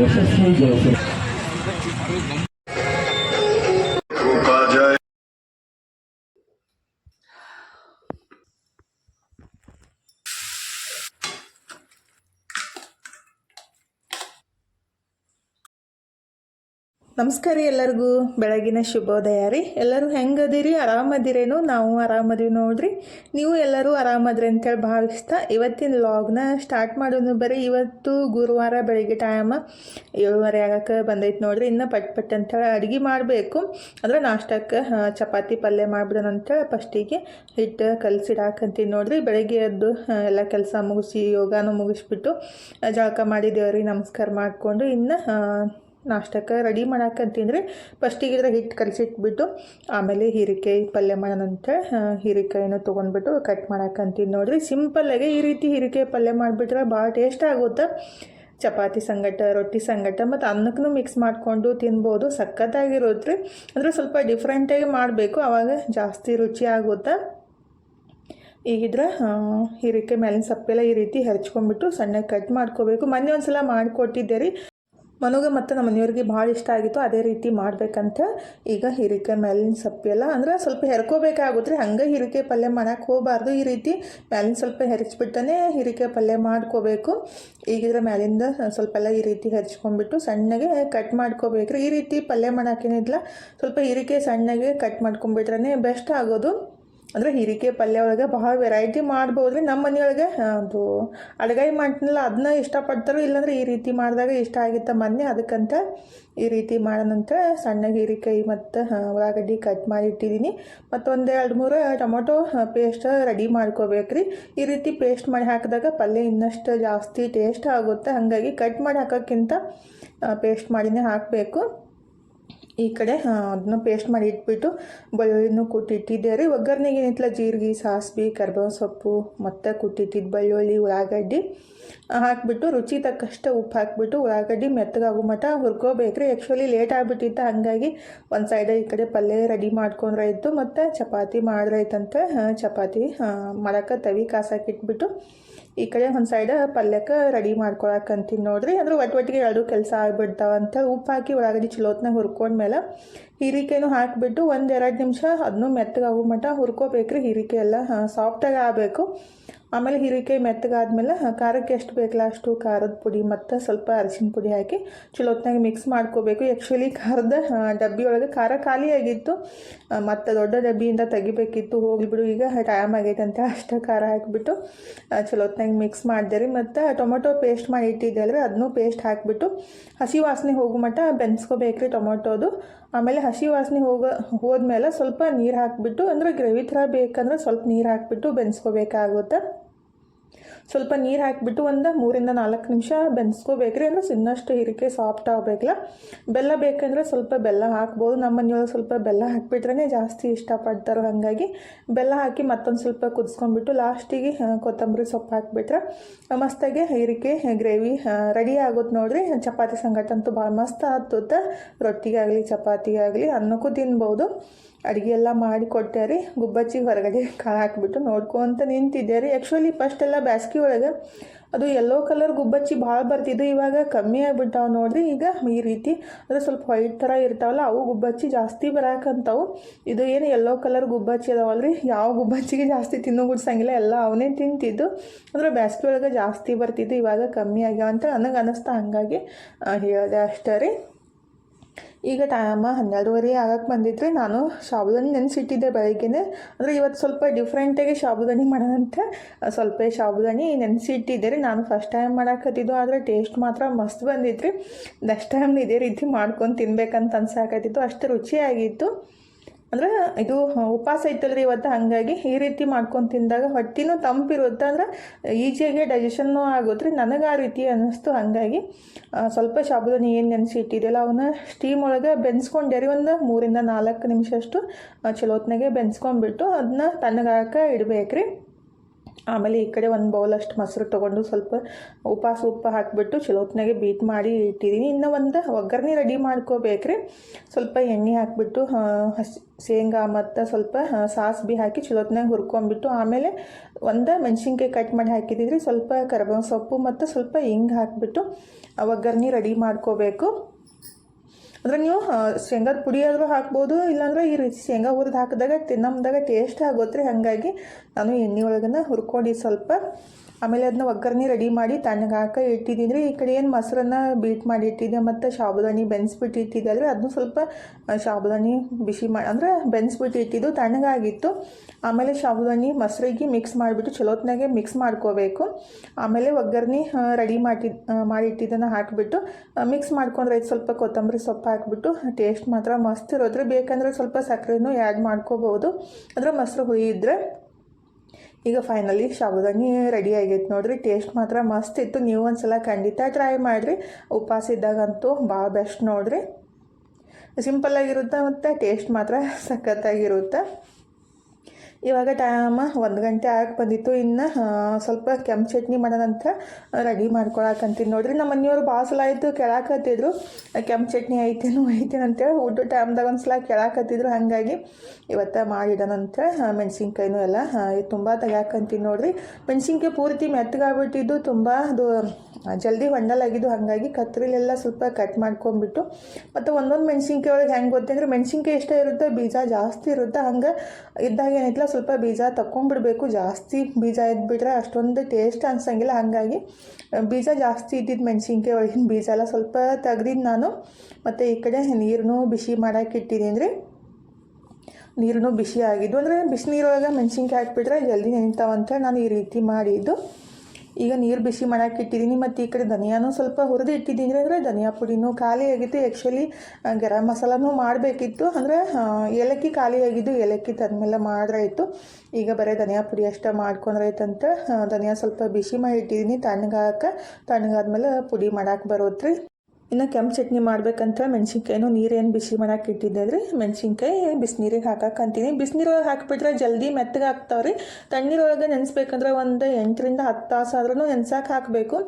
যশস্বী জয়সূর্য ನಮಸ್ಕಾರ ರೀ ಎಲ್ಲರಿಗೂ. ಬೆಳಗಿನ ಶುಭೋದಯ ರೀ. ಎಲ್ಲರೂ ಹೆಂಗದಿರಿ? ಆರಾಮದಿರೇನು? ನಾವು ಆರಾಮದೀವಿ ನೋಡ್ರಿ. ನೀವು ಎಲ್ಲರೂ ಆರಾಮದ್ರಿ ಅಂತೇಳಿ ಭಾವಿಸ್ತಾ ಇವತ್ತಿನ ಲಾಗ್ನ ಸ್ಟಾರ್ಟ್ ಮಾಡೋದು ಬರೀ ಇವತ್ತು ಗುರುವಾರ ಬೆಳಗ್ಗೆ ಟೈಮ್ ಏಳುವರೆ ಆಗಕ್ಕೆ ಬಂದೈತೆ ನೋಡ್ರಿ. ಇನ್ನು ಪಟ್ ಪಟ್ ಅಂತೇಳಿ ಅಡುಗೆ ಮಾಡಬೇಕು. ಅಂದ್ರೆ ನಾಷ್ಟಕ್ಕೆ ಚಪಾತಿ ಪಲ್ಯ ಮಾಡ್ಬಿಡೋಣ ಅಂತೇಳಿ ಫಸ್ಟಿಗೆ ಹಿಟ್ಟು ಕಲಸಿಡಾಕಂತೀನಿ ನೋಡ್ರಿ. ಬೆಳಗ್ಗೆ ಎದ್ದು ಎಲ್ಲ ಕೆಲಸ ಮುಗಿಸಿ ಯೋಗಾನು ಮುಗಿಸ್ಬಿಟ್ಟು ಜಳಕ ಮಾಡಿ ದೇವ್ರಿಗೆ ನಮಸ್ಕಾರ ಮಾಡಿಕೊಂಡು ಇನ್ನು ನಾಷ್ಟಕ್ಕೆ ರೆಡಿ ಮಾಡಕ್ಕೆ ಅಂತಂದರೆ ಫಸ್ಟಿಗೆ ಇದ್ರೆ ಹಿಟ್ಟು ಕಲಸಿಟ್ಬಿಟ್ಟು ಆಮೇಲೆ ಹೀರೆಕಾಯಿ ಪಲ್ಯ ಮಾಡೋಣಂತ ಹೀರಿಕಾಯಿನ ತೊಗೊಂಡ್ಬಿಟ್ಟು ಕಟ್ ಮಾಡಾಕಂತೀನಿ ನೋಡಿರಿ. ಸಿಂಪಲ್ಲಾಗಿ ಈ ರೀತಿ ಹೀರೆಕಾಯಿ ಪಲ್ಯ ಮಾಡಿಬಿಟ್ರೆ ಭಾಳ ಟೇಸ್ಟ್ ಆಗುತ್ತೆ. ಚಪಾತಿ ಸಂಗಟ, ರೊಟ್ಟಿ ಸಂಗಟ ಮತ್ತು ಅನ್ನಕ್ಕೂ ಮಿಕ್ಸ್ ಮಾಡಿಕೊಂಡು ತಿನ್ಬೋದು. ಸಖತ್ತಾಗಿರೋದ್ರಿ. ಅಂದರೆ ಸ್ವಲ್ಪ ಡಿಫ್ರೆಂಟಾಗಿ ಮಾಡಬೇಕು. ಆವಾಗ ಜಾಸ್ತಿ ರುಚಿ ಆಗುತ್ತೆ. ಈಗಿದ್ರೆ ಹೀರೆಕಾಯಿ ಮೇಲಿನ ಸಪ್ಪೆಲ್ಲ ಈ ರೀತಿ ಹೆರ್ಚ್ಕೊಂಡ್ಬಿಟ್ಟು ಸಣ್ಣಗೆ ಕಟ್ ಮಾಡ್ಕೋಬೇಕು. ಮೊನ್ನೆ ಒಂದು ಸಲ ಮಾಡಿಕೊಟ್ಟಿದ್ದೆ ರೀ. ಮನುಗೆ ಮತ್ತು ನಮ್ಮ ಮನೆಯವ್ರಿಗೆ ಭಾಳ ಇಷ್ಟ ಆಗಿತ್ತು. ಅದೇ ರೀತಿ ಮಾಡಬೇಕಂತ ಈಗ ಹೀರಿಕೆ ಮೇಲಿನ ಸಪ್ಪೆಲ್ಲ ಅಂದ್ರೆ ಸ್ವಲ್ಪ ಹೆರ್ಕೋಬೇಕಾಗುತ್ತೆ ಹಂಗೆ ಹೀರಿಕೆ ಪಲ್ಯ ಮಾಡಕ್ಕೆ ಹೋಗಬಾರ್ದು. ಈ ರೀತಿ ಮೇಲಿನ ಸ್ವಲ್ಪ ಹೆರ್ಚ್ಬಿಟ್ಟನೆ ಹೀರಿಕೆ ಪಲ್ಯ ಮಾಡ್ಕೋಬೇಕು. ಈಗಿದ್ರ ಮೇಲಿಂದ ಸ್ವಲ್ಪ ಎಲ್ಲ ಈ ರೀತಿ ಹೆರ್ಚ್ಕೊಂಡ್ಬಿಟ್ಟು ಸಣ್ಣಗೆ ಕಟ್ ಮಾಡ್ಕೋಬೇಕು ರೀ. ಈ ರೀತಿ ಪಲ್ಯ ಮಾಡೋಕ್ಕೇನಿಲ್ಲ ಸ್ವಲ್ಪ ಹೀರಿಕೆ ಸಣ್ಣಗೆ ಕಟ್ ಮಾಡ್ಕೊಂಬಿಟ್ರೆ ಬೆಸ್ಟ್ ಆಗೋದು. ಅಂದರೆ ಹೀರಿಕೆ ಪಲ್ಯ ಒಳಗೆ ಬಹಳ ವೆರೈಟಿ ಮಾಡ್ಬೋದು ರೀ ನಮ್ಮ ಮನೆಯೊಳಗೆ ಅದು ಅಡುಗೆ ಮಾಡ್ತೀನಲ್ಲ ಅದನ್ನ ಇಷ್ಟಪಡ್ತಾರೋ ಇಲ್ಲಾಂದ್ರೆ ಈ ರೀತಿ ಮಾಡಿದಾಗ ಇಷ್ಟ ಆಗಿತ್ತ ಮೊನ್ನೆ ಅದಕ್ಕಂತ ಈ ರೀತಿ ಮಾಡೋಣಂತ ಸಣ್ಣ ಹೀರಿಕಾಯಿ ಮತ್ತು ಉಳ್ಳಾಗಡ್ಡಿ ಕಟ್ ಮಾಡಿ ಇಟ್ಟಿದ್ದೀನಿ. ಮತ್ತು ಒಂದು ಎರಡು ಮೂರು ಟೊಮೊಟೊ ಪೇಸ್ಟ್ ರೆಡಿ ಮಾಡ್ಕೋಬೇಕು ರೀ ಈ ರೀತಿ ಪೇಸ್ಟ್ ಮಾಡಿ ಹಾಕಿದಾಗ ಪಲ್ಯ ಇನ್ನಷ್ಟು ಜಾಸ್ತಿ ಟೇಸ್ಟ್ ಆಗುತ್ತೆ. ಹಾಗಾಗಿ ಕಟ್ ಮಾಡಿ ಹಾಕೋಕ್ಕಿಂತ ಪೇಸ್ಟ್ ಮಾಡಿನೇ ಹಾಕಬೇಕು. ಈ ಕಡೆ ಅದನ್ನ ಪೇಸ್ಟ್ ಮಾಡಿ ಇಟ್ಬಿಟ್ಟು ಬೆಳ್ಳುಳ್ಳಿನೂ ಕುಟ್ಟಿಟ್ಟಿದ್ದೆ ರೀ ಒಗ್ಗರಣೆಗೆ ಏನಿತ್ತಲ್ಲ, ಜೀರಿಗೆ, ಸಾಸಿವೆ, ಕರ್ಬೇವಿನ ಸೊಪ್ಪು, ಮತ್ತು ಕುಟ್ಟಿಟ್ಟಿದ್ದು ಬೆಳ್ಳುಳ್ಳಿ, ಉಳ್ಳಾಗಡ್ಡಿ ಹಾಕಿಬಿಟ್ಟು ಹಾಕ್ಬಿಟ್ಟು ರುಚಿ ತಕ್ಕಷ್ಟು ಉಪ್ಪು ಹಾಕ್ಬಿಟ್ಟು ಉಳ್ಳಾಗಡ್ಡಿ ಮೆತ್ತಗಾಗೋ ಮಟ್ಟ ಹುರ್ಕೋಬೇಕ್ರಿ. ಆ್ಯಕ್ಚುಲಿ ಲೇಟ್ ಆಗಿಬಿಟ್ಟಿತ್ತು, ಹಾಗಾಗಿ ಒಂದು ಸೈಡ್ ಈ ಕಡೆ ಪಲ್ಯ ರೆಡಿ ಮಾಡ್ಕೊಂಡ್ರೆ ಇತ್ತು ಮತ್ತು ಚಪಾತಿ ಮಾಡಿದ್ರಾಯ್ತಂತ ಚಪಾತಿ ಮಾಡಕ್ಕೆ ತವಿ ಕಾಸಾಕಿಟ್ಬಿಟ್ಟು ಈ ಕಡೆ ಒಂದು ಸೈಡ್ ಪಲ್ಯಕ್ಕೆ ರೆಡಿ ಮಾಡ್ಕೊಳಕಂತೀನಿ ನೋಡ್ರಿ. ಅಂದ್ರೆ ಒಟ್ಟು ಒಟ್ಟಿಗೆ ಎರಡು ಕೆಲಸ ಆಗ್ಬಿಡ್ತಾವ ಅಂತ ಉಪ್ಪು ಹಾಕಿ ಉಳ್ಳಾಗಡ್ಡಿ ಚಲೋತ್ನಾಗ ಹುರ್ಕೊಂಡ್ಮೇಲೆ ಹೀರಿಕೆನೂ ಹಾಕಿಬಿಟ್ಟು ಒಂದು ಎರಡು ನಿಮಿಷ ಅದನ್ನು ಮೆತ್ತಗಾಗೋ ಮಟ್ಟ ಹುರ್ಕೋಬೇಕ್ರಿ. ಹೀರಿಕೆ ಎಲ್ಲ ಸಾಫ್ಟಾಗಿ ಆಗಬೇಕು. ಆಮೇಲೆ ಹೀರೆಕಾಯಿ ಮೆತ್ತಗಾದ್ಮೇಲೆ ಖಾರಕ್ಕೆ ಎಷ್ಟು ಬೇಕಲ್ಲ ಅಷ್ಟು ಖಾರದ ಪುಡಿ, ಮತ್ತು ಸ್ವಲ್ಪ ಅರಿಶಿನ ಪುಡಿ ಹಾಕಿ ಚಲೋತ್ನಾಗ ಮಿಕ್ಸ್ ಮಾಡ್ಕೋಬೇಕು. ಆ್ಯಕ್ಚುಲಿ ಖಾರದ ಡಬ್ಬಿಯೊಳಗೆ ಖಾರ ಖಾಲಿಯಾಗಿತ್ತು. ಮತ್ತು ದೊಡ್ಡ ಡಬ್ಬಿಯಿಂದ ತೆಗಿಬೇಕಿತ್ತು. ಹೋಗ್ಬಿಡು ಈಗ ಟೈಮ್ ಆಗೈತೆ ಅಂತ ಅಷ್ಟು ಖಾರ ಹಾಕಿಬಿಟ್ಟು ಚಲೋತ್ನಾಗ ಮಿಕ್ಸ್ ಮಾಡಿದೆ ರೀ ಮತ್ತು ಟೊಮೊಟೊ ಪೇಸ್ಟ್ ಮಾಡಿ ಇಟ್ಟಿದ್ದೆ ಅಲ್ರಿ ಅದನ್ನೂ ಪೇಸ್ಟ್ ಹಾಕಿಬಿಟ್ಟು, ಹಸಿ ವಾಸನೆ ಹೋಗೋ ಮಟ್ಟ ಬೆನ್ಸ್ಕೋಬೇಕ್ರಿ ಟೊಮೊಟೊದು. ಆಮೇಲೆ ಹಸಿ ವಾಸನೆ ಹೋಗೋ, ಹೋದ್ಮೇಲೆ ಸ್ವಲ್ಪ ನೀರು ಹಾಕಿಬಿಟ್ಟು, ಅಂದರೆ ಗ್ರೇವಿ ಥರ ಬೇಕಂದ್ರೆ ಸ್ವಲ್ಪ ನೀರು ಹಾಕಿಬಿಟ್ಟು ಬೆನ್ಸ್ಕೋಬೇಕಾಗುತ್ತೆ. ಸ್ವಲ್ಪ ನೀರು ಹಾಕಿಬಿಟ್ಟು ಒಂದು ಮೂರಿಂದ ನಾಲ್ಕು ನಿಮಿಷ ಬೆನ್ಸ್ಕೋಬೇಕ್ರಿ ಅಂದ್ರೆ ಇನ್ನಷ್ಟು ಹಿರಿಕೆ ಸಾಫ್ಟ್ ಆಗಬೇಕಲ್ಲ. ಬೆಲ್ಲ ಬೇಕಂದ್ರೆ ಸ್ವಲ್ಪ ಬೆಲ್ಲ ಹಾಕ್ಬೋದು. ನಮ್ಮ ಮನೆಯೊಳಗೆ ಸ್ವಲ್ಪ ಬೆಲ್ಲ ಹಾಕಿಬಿಟ್ರೇ ಜಾಸ್ತಿ ಇಷ್ಟಪಡ್ತಾರೆ ಹಾಗಾಗಿ ಬೆಲ್ಲ ಹಾಕಿ ಮತ್ತೊಂದು ಸ್ವಲ್ಪ ಕುದಿಸ್ಕೊಂಡ್ಬಿಟ್ಟು ಲಾಸ್ಟಿಗೆ ಕೊತ್ತಂಬರಿ ಸೊಪ್ಪು ಹಾಕಿಬಿಟ್ರೆ ಮಸ್ತಾಗಿ ಹೀರಿಕೆ, ಗ್ರೇವಿ ರೆಡಿ ಆಗುತ್ತೆ ನೋಡ್ರಿ. ಚಪಾತಿ ಸಂಗಟ ಅಂತೂ ಭಾಳ ಮಸ್ತ್ ಆಗಲಿ ರೊಟ್ಟಿಗಾಗಲಿ, ಚಪಾತಿಗಾಗಲಿ ಅನ್ನಕ್ಕೂ ತಿನ್ಬೋದು. ಅಡುಗೆ ಎಲ್ಲ ಮಾಡಿ ಕೊಟ್ಟೆ ರೀ ಗುಬ್ಬಚ್ಚಿಗೆ ಹೊರಗಡೆ ಕಾಳು ಹಾಕಿಬಿಟ್ಟು ನೋಡ್ಕೊಂತ ನಿಂತಿದ್ದೆ ರೀ ಆ್ಯಕ್ಚುಲಿ ಫಸ್ಟ್ ಎಲ್ಲ ಬ್ಯಾಸ್ಗೆ ಒಳಗೆ. ಅದು ಯೆಲ್ಲೋ ಕಲರ್ ಗುಬ್ಬಚ್ಚಿ ಭಾಳ ಬರ್ತಿದ್ದು ಇವಾಗ ಕಮ್ಮಿ ಆಗಿಬಿಟ್ಟಾವೆ ನೋಡ್ರಿ. ಈಗ ಈ ರೀತಿ ಅಂದರೆ ಸ್ವಲ್ಪ ವೈಟ್ ಥರ ಇರ್ತಾವಲ್ಲ, ಅವು ಗುಬ್ಬಚ್ಚಿ ಜಾಸ್ತಿ ಬರಾಕಂತವು. ಇದು ಏನು ಯೆಲ್ಲೋ ಕಲರ್ ಗುಬ್ಬಚ್ಚಿ ಅದಾವಲ್ರಿ? ಯಾವ ಗುಬ್ಬಚ್ಚಿಗೆ ಜಾಸ್ತಿ ತಿನ್ನೋ ಗುಡ್ಸಂಗಿಲ್ಲ. ಎಲ್ಲ ಅವನೇ ತಿಂತಿದ್ದು. ಅಂದರೆ ಬ್ಯಾಸ್ಗೆ ಒಳಗೆ ಜಾಸ್ತಿ ಬರ್ತಿದ್ದು ಇವಾಗ ಕಮ್ಮಿ ಆಗ್ಯಾವಂತ ನನಗೆ ಅನ್ನಿಸ್ತಾ ಹಾಗಾಗಿ ಹೇಳಿದೆ ಅಷ್ಟೇ ರೀ. ಈಗ ಟೈಮ ಹನ್ನೆರಡುವರೆ ಆಗಕ್ಕೆ ಬಂದಿದ್ರಿ ನಾನು ಸಾಬುದಾನಿ ನೆನೆಸಿಟ್ಟಿದ್ದೆ ಬೆಳಗ್ಗೆನೆ. ಅಂದರೆ ಇವತ್ತು ಸ್ವಲ್ಪ ಡಿಫ್ರೆಂಟಾಗಿ ಸಾಬುದಾನಿ ಮಾಡೋದಂತ ಸ್ವಲ್ಪ ಸಾಬುದಾನಿ ನೆನೆಸಿಟ್ಟಿದ್ದೆ ರೀ. ನಾನು ಫಸ್ಟ್ ಟೈಮ್ ಮಾಡಾಕತ್ತಿದ್ದು, ಆದರೆ ಟೇಸ್ಟ್ ಮಾತ್ರ ಮಸ್ತ್ ಬಂದಿತ್ತು ನೆಕ್ಸ್ಟ್ ಟೈಮ್ ಇದೇ ರೀತಿ ಮಾಡ್ಕೊಂಡು ತಿನ್ಬೇಕಂತ ಅನ್ಸಾಕತ್ತಿತ್ತು. ಅಷ್ಟು ರುಚಿಯಾಗಿತ್ತು. ಅಂದ್ರೆ ಇದು ಉಪವಾಸ ಇತ್ತಲ್ರಿ ಇವತ್ತು, ಹಾಗಾಗಿ ಈ ರೀತಿ ಮಾಡ್ಕೊಂಡು ತಿಂದಾಗ ಹೊಟ್ಟಿನೂ ತಂಪಿರುತ್ತೆ. ಅಂದ್ರೆ ಈಜಿಯಾಗಿ ಡೈಜೆಷನ್ನು ಆಗುತ್ತೆ ನನಗೆ ಆ ರೀತಿ ಅನ್ನಿಸ್ತು. ಹಾಗಾಗಿ ಸ್ವಲ್ಪ ಶಬ್ದ ಏನು ನೆನೆಸಿ ಇಟ್ಟಿದ್ದೆಲ್ಲ ಅವನ್ನ ಸ್ಟೀಮ್ ಒಳಗೆ ಬೆನ್ಸ್ಕೊಂಡೆ ರೀ. ಒಂದು ಮೂರಿಂದ ನಾಲ್ಕು ನಿಮಿಷ ಅಷ್ಟು ಚಲೋತ್ನಾಗೆ ಬೆನ್ಸ್ಕೊಂಡ್ಬಿಟ್ಟು ಅದನ್ನ ತಣ್ಣಗಾಕ ಇಡಬೇಕ್ರಿ. ಆಮೇಲೆ ಈ ಕಡೆ ಒಂದು ಅಷ್ಟು ಮೊಸರು ತೊಗೊಂಡು ಸ್ವಲ್ಪ ಉಪಾಸ ಉಪ್ಪು ಹಾಕಿಬಿಟ್ಟು ಚಲೋತ್ನಾಗೆ ಬೀಟ್ ಮಾಡಿ ಇಟ್ಟಿದ್ದೀನಿ ಇನ್ನು ಒಂದು ಒಗ್ಗರಣೆ ರೆಡಿ ಮಾಡ್ಕೋಬೇಕ್ರಿ. ಸ್ವಲ್ಪ ಎಣ್ಣೆ ಹಾಕಿಬಿಟ್ಟು ಹಸಿ, ಶೇಂಗಾ ಮತ್ತು ಸ್ವಲ್ಪ ಸಾಸಿವೆ ಹಾಕಿ ಚಲೋತ್ನಾಗ ಹುರ್ಕೊಂಬಿಟ್ಟು ಆಮೇಲೆ ಒಂದು ಮೆಣಸಿನ್ಕಾಯಿ ಕಟ್ ಮಾಡಿ ಹಾಕಿದ್ದೀನಿ ಸ್ವಲ್ಪ ಕರಿಬೇವು ಸೊಪ್ಪು ಮತ್ತು ಸ್ವಲ್ಪ ಹಿಂಗೆ ಹಾಕಿಬಿಟ್ಟು ಒಗ್ಗರಣೆ ರೆಡಿ ಮಾಡ್ಕೋಬೇಕು. ಅಂದರೆ ನೀವು ಶೇಂಗಾದ ಪುಡಿ ಆದರೂ ಹಾಕ್ಬೋದು, ಇಲ್ಲಾಂದ್ರೆ ಈ ರೀತಿ ಶೇಂಗಾ ಹುರಿದು ಹಾಕಿದಾಗ ತಿನ್ನಮ್ದಾಗ ಟೇಸ್ಟ್ ಆಗುತ್ತೆ ಹಾಗಾಗಿ ನಾನು ಎಣ್ಣೆ ಒಳಗನ ಹುರ್ಕೊಂಡು ಸ್ವಲ್ಪ ಆಮೇಲೆ ಅದನ್ನ ಒಗ್ಗರಣೆ ರೆಡಿ ಮಾಡಿ ತಣ್ಣಗಾಕ ಇಟ್ಟಿದ್ದೀನಿ. ಈ ಕಡೆ ಏನು ಮೊಸರನ್ನ ಬೀಟ್ ಮಾಡಿ ಇಟ್ಟಿದ್ದೆ, ಮತ್ತು ಸಾಬುದಾನಿ ಬೆನ್ಸ್ಬಿಟ್ಟು ಇಟ್ಟಿದ್ದೆ. ಅಂದರೆ ಅದನ್ನು ಸ್ವಲ್ಪ ಸಾಬುದಾನಿ ಬಿಸಿ ಮಾಡಿ ಅಂದರೆ ಬೆನ್ಸ್ಬಿಟ್ಟು ಇಟ್ಟಿದ್ದು ತಣ್ಣಗಾಗಿತ್ತು ಆಮೇಲೆ ಸಾಬುದಾನಿ ಮೊಸರಿಗೆ ಮಿಕ್ಸ್ ಮಾಡಿಬಿಟ್ಟು ಚಲೋತ್ನಾಗೆ ಮಿಕ್ಸ್ ಮಾಡ್ಕೋಬೇಕು. ಆಮೇಲೆ ಒಗ್ಗರಣೆ ರೆಡಿ ಮಾಡಿ ಮಾಡಿಟ್ಟಿದ್ದನ್ನು ಹಾಕಿಬಿಟ್ಟು ಮಿಕ್ಸ್ ಮಾಡ್ಕೊಂಡ್ರೆ ಸ್ವಲ್ಪ ಕೊತ್ತಂಬರಿ ಸೊಪ್ಪು ಹಾಕಿಬಿಟ್ಟು ಟೇಸ್ಟ್ ಮಾತ್ರ ಮಸ್ತ್ ಇರೋದ್ರೆ ಬೇಕಂದರೆ ಸ್ವಲ್ಪ ಸಕ್ಕರೆನೂ ಆ್ಯಡ್ ಮಾಡ್ಕೋಬೋದು ಅದರ ಮೊಸರು ಹುಳಿ ಇದ್ದರೆ ಈಗ ಫೈನಲಿ ಶಾಬುದಾನಿ ರೆಡಿ ಆಗೈತೆ ನೋಡ್ರಿ. ಟೇಸ್ಟ್ ಮಾತ್ರ ಮಸ್ತ್ ಇತ್ತು. ನೀವು ಒಂದ್ಸಲ ಖಂಡಿತ ಟ್ರೈ ಮಾಡಿರಿ. ಉಪವಾಸ ಇದ್ದಾಗಂತೂ ಭಾಳ ಬೆಸ್ಟ್ ನೋಡ್ರಿ. ಸಿಂಪಲ್ಲಾಗಿರುತ್ತೆ ಮತ್ತು ಟೇಸ್ಟ್ ಮಾತ್ರ ಸಖತ್ತಾಗಿರುತ್ತೆ. ಇವಾಗ ಟೈಮ್ ಒಂದು ಗಂಟೆ ಆಗಕ್ಕೆ ಬಂದಿತ್ತು. ಇನ್ನು ಸ್ವಲ್ಪ ಕೆಂಪು ಚಟ್ನಿ ಮಾಡೋಣಂತ ರೆಡಿ ಮಾಡ್ಕೊಳಕಂತೀನಿ ನೋಡಿರಿ ನಮ್ಮ ಮನೆಯವರು ಭಾಳ ಸಲ ಆಯಿತು ಕೆಳಕತ್ತಿದ್ರು. ಕೆಂಪು ಚಟ್ನಿ ಐತೇನು ಐತೇನು ಅಂತೇಳಿ ಊಟ ಟೈಮ್ದಾಗ ಒಂದು ಸಲ ಕೇಳಾಕತ್ತಿದ್ರು. ಹಾಗಾಗಿ ಇವತ್ತು ಮಾಡಿಡೋಣಂತ ಮೆಣಸಿನ್ಕಾಯಿನೂ ಎಲ್ಲ ತುಂಬ ತೆಗ್ಯಾಕಂತೀನಿ ನೋಡಿರಿ. ಮೆಣಸಿನ್ಕಾಯಿ ಪೂರ್ತಿ ಮೆತ್ತಗಾಗ್ಬಿಟ್ಟಿದ್ದು ತುಂಬ ಅದು ಜಲ್ದಿ ಹೊಂಡಲಾಗಿದ್ದು ಹಾಗಾಗಿ ಕತ್ರಿಲೆಲ್ಲ ಸ್ವಲ್ಪ ಕಟ್ ಮಾಡ್ಕೊಂಡ್ಬಿಟ್ಟು, ಮತ್ತು ಒಂದೊಂದು ಮೆಣಸಿನ್ಕಾಯಿ ಒಳಗೆ ಹೆಂಗೆ ಗೊತ್ತಂದ್ರೆ ಮೆಣಸಿನ್ಕಾಯಿ ಎಷ್ಟೇ ಇರುತ್ತೆ ಬೀಜ ಜಾಸ್ತಿ ಇರುತ್ತೆ ಹಂಗೆ ಇದ್ದಾಗ ಏನೈತಲ್ಲ ಸ್ವಲ್ಪ ಬೀಜ ತಗೊಂಡ್ಬಿಡ್ಬೇಕು ಜಾಸ್ತಿ ಬೀಜ ಇದ್ಬಿಟ್ರೆ ಅಷ್ಟೊಂದು ಟೇಸ್ಟ್ ಅನ್ಸಂಗಿಲ್ಲ. ಹಾಗಾಗಿ ಬೀಜ ಜಾಸ್ತಿ ಇದ್ದಿದ್ದು ಮೆಣಸಿನ್ಕಾಯಿ ಒಳಗಿನ ಬೀಜ ಎಲ್ಲ ಸ್ವಲ್ಪ ತೆಗ್ದಿದ್ದು ನಾನು. ಮತ್ತು ಈ ಕಡೆ ನೀರನ್ನು ಬಿಸಿ ಮಾಡಕ್ಕೆ ಇಟ್ಟಿದ್ದೀನಿ ರೀ ನೀರನ್ನು ಬಿಸಿ ಆಗಿದ್ದು ಅಂದರೆ ಬಿಸಿನೀರೊಳಗೆ ಮೆಣಸಿನ್ಕಾಯಿ ಹಾಕ್ಬಿಟ್ರೆ ಜಲ್ದಿ ನೆನಿತಾವಂತ ನಾನು ಈ ರೀತಿ ಮಾಡಿದ್ದು. ಈಗ ನೀರು ಬಿಸಿ ಮಾಡಕ್ಕೆ ಇಟ್ಟಿದ್ದೀನಿ ಮತ್ತು ಈ ಕಡೆ ಧನಿಯಾನೂ ಸ್ವಲ್ಪ ಹುರಿದು ಇಟ್ಟಿದ್ದೀನಿ ಅಂದರೆ ಧನಿಯಾ ಪುಡಿನೂ ಖಾಲಿ ಆಗಿತ್ತು. ಆ್ಯಕ್ಚುಲಿ ಗರಂ ಮಸಾಲನೂ ಮಾಡಬೇಕಿತ್ತು ಅಂದರೆ ಏಲಕ್ಕಿ ಖಾಲಿ ಆಗಿದ್ದು ಏಲಕ್ಕಿ ತಂದಮೇಲೆ ಮಾಡ್ರಾಯ್ತು ಈಗ ಬರೀ ಧನಿಯಾ ಪುಡಿ ಅಷ್ಟೇ ಮಾಡ್ಕೊಂಡ್ರಾಯ್ತಂತ ಧನಿಯಾ ಸ್ವಲ್ಪ ಬಿಸಿ ಮಾಡಿ ಇಟ್ಟಿದ್ದೀನಿ ತಣ್ಣಗಾಕ, ತಣ್ಣಗಾದ್ಮೇಲೆ ಪುಡಿ ಮಾಡಕ್ಕೆ ಬರೋತ್ರಿ. ಇನ್ನು ಕೆಂಪು ಚಟ್ನಿ ಮಾಡ್ಬೇಕಂತ ಮೆಣಸಿನ್ಕಾಯಿನೂ ನೀರೇನು ಬಿಸಿ ಮಾಡಕ್ಕೆ ಇಟ್ಟಿದ್ದೆ ರೀ. ಮೆಣಸಿನ್ಕಾಯಿ ಬಿಸಿನೀರಿಗೆ ಹಾಕಕ್ಕೆ ಅಂತೀನಿ. ಬಿಸಿನೀರೊಳಗೆ ಹಾಕಿಬಿಟ್ರೆ ಜಲ್ದಿ ಮೆತ್ತಗೆ ಹಾಕ್ತಾವೆ ರೀ. ತಣ್ಣೀರೊಳಗೆ ನೆನೆಸ್ಬೇಕಂದ್ರೆ ಒಂದು ಎಂಟರಿಂದ ಹತ್ತು ತಾಸು ಆದ್ರೂ ನೆನ್ಸಕ್ಕೆ ಹಾಕಬೇಕು.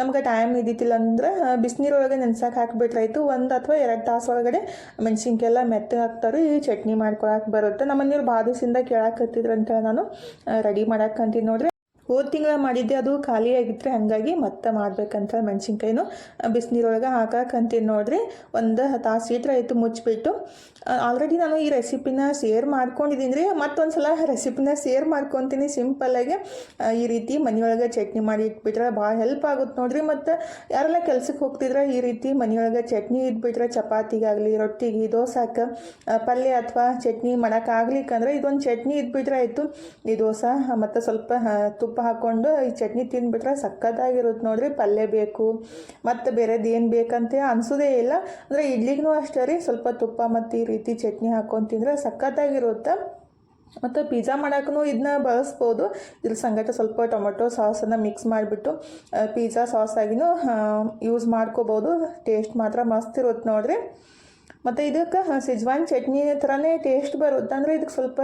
ನಮ್ಗೆ ಟೈಮ್ ಇದ್ದಿತ್ತಿಲ್ಲ ಅಂದ್ರೆ ಬಿಸಿನೀರೊಳಗೆ ನೆನ್ಸಕ್ಕೆ ಹಾಕಿಬಿಟ್ರಾಯ್ತು ಒಂದು ಅಥವಾ ಎರಡು ತಾಸು ಒಳಗಡೆ ಮೆಣಸಿನ್ಕಾಯಿ ಎಲ್ಲ ಮೆತ್ತಗೆ ಹಾಕ್ತಾರೆ ಈ ಚಟ್ನಿ ಮಾಡ್ಕೊಳಕ್ಕೆ ಬರುತ್ತೆ. ನಮ್ಮ ಮನೆಯವ್ರು ಭಾಳ ದಿವಸದಿಂದ ಕೇಳಾಕತ್ತಿದ್ರು ಅಂತ ನಾನು ರೆಡಿ ಮಾಡಕ್ಕಂತೀನಿ ನೋಡ್ರಿ. ಹೋದ ತಿಂಗಳ ಮಾಡಿದ್ದೆ ಅದು ಖಾಲಿ ಆಗಿತ್ತು ಹಾಗಾಗಿ ಮತ್ತೆ ಮಾಡ್ಬೇಕಂತ ಮೆಣಸಿನ್ಕಾಯಿನೂ. ಬಿಸಿನೀರೊಳಗೆ ಹಾಕಕ್ಕಂತೀನಿ ನೋಡ್ರಿ. ಒಂದು ತಾಸು ಇಟ್ರೆ ಆಯಿತು ಮುಚ್ಚಿಬಿಟ್ಟು ಆಲ್ರೆಡಿ ನಾನು ಈ ರೆಸಿಪಿನ ಶೇರ್ ಮಾಡ್ಕೊಂಡಿದ್ದೀನಿ ರೀ ಮತ್ತೊಂದು ಸಲ ರೆಸಿಪಿನ ಶೇರ್ ಮಾಡ್ಕೊತೀನಿ ಸಿಂಪಲ್ಲಾಗಿ ಈ ರೀತಿ ಮನೆಯೊಳಗೆ ಚಟ್ನಿ ಮಾಡಿ ಇಟ್ಬಿಟ್ರೆ ಭಾಳ ಹೆಲ್ಪ್ ಆಗುತ್ತೆ ನೋಡ್ರಿ. ಮತ್ತು ಯಾರೆಲ್ಲ ಕೆಲ್ಸಕ್ಕೆ ಹೋಗ್ತಿದ್ರೆ ಈ ರೀತಿ ಮನೆಯೊಳಗೆ ಚಟ್ನಿ ಇಟ್ಬಿಟ್ರೆ ಚಪಾತಿಗಾಗಲಿ ರೊಟ್ಟಿಗೆ ದೋಸಾಕ್ಕೆ ಪಲ್ಯ ಅಥವಾ ಚಟ್ನಿ ಮಾಡೋಕ್ಕಾಗ್ಲಿಕ್ಕಂದ್ರೆ ಇದೊಂದು ಚಟ್ನಿ ಇದ್ಬಿಟ್ರೆ ಆಯಿತು. ಈ ದೋಸೆ ಮತ್ತು ಸ್ವಲ್ಪ ಆ, ತುಪ್ಪ ಹಾಕ್ಕೊಂಡು ಈ ಚಟ್ನಿ ತಿಂದುಬಿಟ್ರೆ ಸಖತ್ತಾಗಿರುತ್ತೆ ನೋಡ್ರಿ, ಪಲ್ಯ ಬೇಕು. ಮತ್ತು ಬೇರೆದು ಏನು ಬೇಕಂತ ಅನಿಸೋದೇ ಇಲ್ಲ. ಅಂದರೆ ಇಡ್ಲಿಗೂ ಅಷ್ಟೇ ರೀ, ಸ್ವಲ್ಪ ತುಪ್ಪ ಮತ್ತು ಈ ರೀತಿ ಚಟ್ನಿ ಹಾಕ್ಕೊಂಡು ತಿಂದರೆ ಸಖತ್ತಾಗಿರುತ್ತೆ. ಮತ್ತು ಪಿಜ್ಜಾ ಮಾಡೋಕ್ಕೂ ಇದನ್ನ ಬಳಸ್ಬೋದು. ಇದ್ರ ಸಂಗಟ ಸ್ವಲ್ಪ ಟೊಮೆಟೊ ಸಾಸನ್ನು ಮಿಕ್ಸ್ ಮಾಡಿಬಿಟ್ಟು ಪಿಜ್ಜಾ ಸಾಸಾಗಿನೂ ಯೂಸ್ ಮಾಡ್ಕೋಬೋದು. ಟೇಸ್ಟ್ ಮಾತ್ರ ಮಸ್ತ್ ಇರುತ್ತೆ ನೋಡ್ರಿ. ಮತ್ತು ಇದಕ್ಕೆ ಸಿಜ್ವಾನ್ ಚಟ್ನಿ ಥರನೇ ಟೇಸ್ಟ್ ಬರುತ್ತೆ. ಅಂದರೆ ಇದಕ್ಕೆ ಸ್ವಲ್ಪ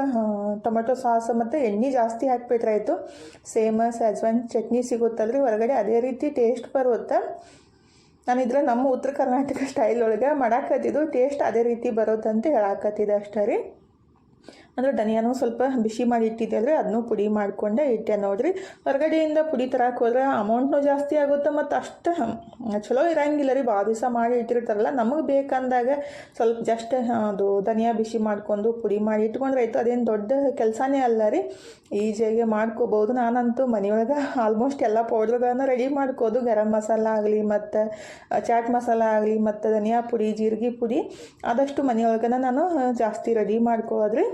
ಟೊಮೆಟೊ ಸಾಸ್ ಮತ್ತು ಎಣ್ಣೆ ಜಾಸ್ತಿ ಹಾಕ್ಬಿಟ್ರೆ ಆಯಿತು. ಸೇಮ್ ಸೆಜ್ವಾನ್ ಚಟ್ನಿ ಸಿಗುತ್ತಲ್ರಿ. ಹೊರಗಡೆ ಅದೇ ರೀತಿ ಟೇಸ್ಟ್ ಬರುತ್ತೆ. ನಾನು ಇದ್ರೆ ನಮ್ಮ ಉತ್ತರ ಕರ್ನಾಟಕ ಸ್ಟೈಲ್ ಒಳಗೆ ಮಾಡಾಕತ್ತಿದ್ದು. ಟೇಸ್ಟ್ ಅದೇ ರೀತಿ ಬರುತ್ತಂತ ಹೇಳಾಕತ್ತಿದ್ದೆ ಅಷ್ಟೇ ರೀ. ಅಂದರೆ ಧನಿಯಾನು ಸ್ವಲ್ಪ ಬಿಸಿ ಮಾಡಿ ಇಟ್ಟಿದ್ದೆ ಅಂದರೆ ಅದನ್ನೂ ಪುಡಿ ಮಾಡಿಕೊಂಡೆ ಇಟ್ಟೆ ನೋಡ್ರಿ. ಹೊರಗಡೆಯಿಂದ ಪುಡಿ ತರಕ್ಕೆ ಹೋದ್ರೆ ಅಮೌಂಟ್ನೂ ಜಾಸ್ತಿ ಆಗುತ್ತೆ ಮತ್ತು ಅಷ್ಟು ಚಲೋ ಇರಂಗಿಲ್ಲ ರೀ. ಭಾಳ ದಿವಸ ಮಾಡಿ ಇಟ್ಟಿರ್ತಾರಲ್ಲ, ನಮಗೆ ಬೇಕಂದಾಗ ಸ್ವಲ್ಪ ಜಸ್ಟ್ ಅದು ಧನಿಯಾ ಬಿಸಿ ಮಾಡ್ಕೊಂಡು ಪುಡಿ ಮಾಡಿ ಇಟ್ಕೊಂಡ್ರೆ ಆಯಿತು. ಅದೇನು ದೊಡ್ಡ ಕೆಲಸನೇ ಅಲ್ಲ ರೀ. ಈಜಿಯಾಗಿ ಮಾಡ್ಕೋಬೋದು. ನಾನಂತೂ ಮನೆಯೊಳಗೆ ಆಲ್ಮೋಸ್ಟ್ ಎಲ್ಲ ಪೌಡ್ರ್ಗಳನ್ನು ರೆಡಿ ಮಾಡ್ಕೋದು. ಗರಂ ಮಸಾಲ ಆಗಲಿ ಮತ್ತು ಚಾಟ್ ಮಸಾಲ ಆಗಲಿ ಮತ್ತು ಧನಿಯಾ ಪುಡಿ, ಜೀರಿಗೆ ಪುಡಿ, ಆದಷ್ಟು ಮನೆಯೊಳಗನ ನಾನು ಜಾಸ್ತಿ ರೆಡಿ ಮಾಡ್ಕೋದ್ರಿ